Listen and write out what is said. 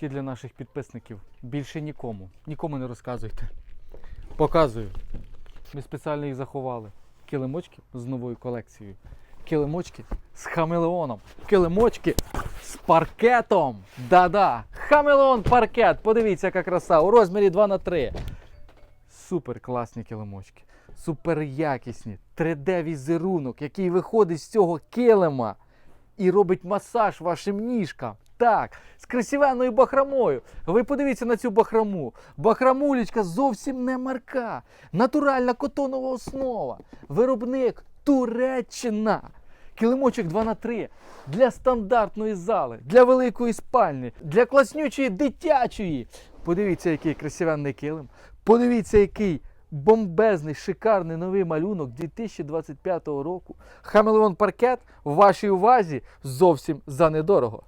тільки для наших підписників. Більше нікому. Нікому не розказуйте. Показую. Ми спеціально їх заховали. Килимочки з новою колекцією. Килимочки з хамелеоном. Килимочки з паркетом. Да-да. Хамелеон паркет. Подивіться, яка краса. У розмірі 2 на 3 Супер класні килимочки. Супер якісні. 3D-візерунок, який виходить з цього килима і робить масаж вашим ніжкам. Так, з красивенною бахромою. Ви подивіться на цю бахрому. Бахрамулечка зовсім не марка. Натуральна котонова основа. Виробник Туреччина. Килимочок 2 на 3 для стандартної зали, для великої спальні, для класнючої дитячої. Подивіться, який красивенний килим. Подивіться, який бомбезний, шикарний новий малюнок 2025 року. Хамелеон паркет в вашій увазі зовсім за недорого.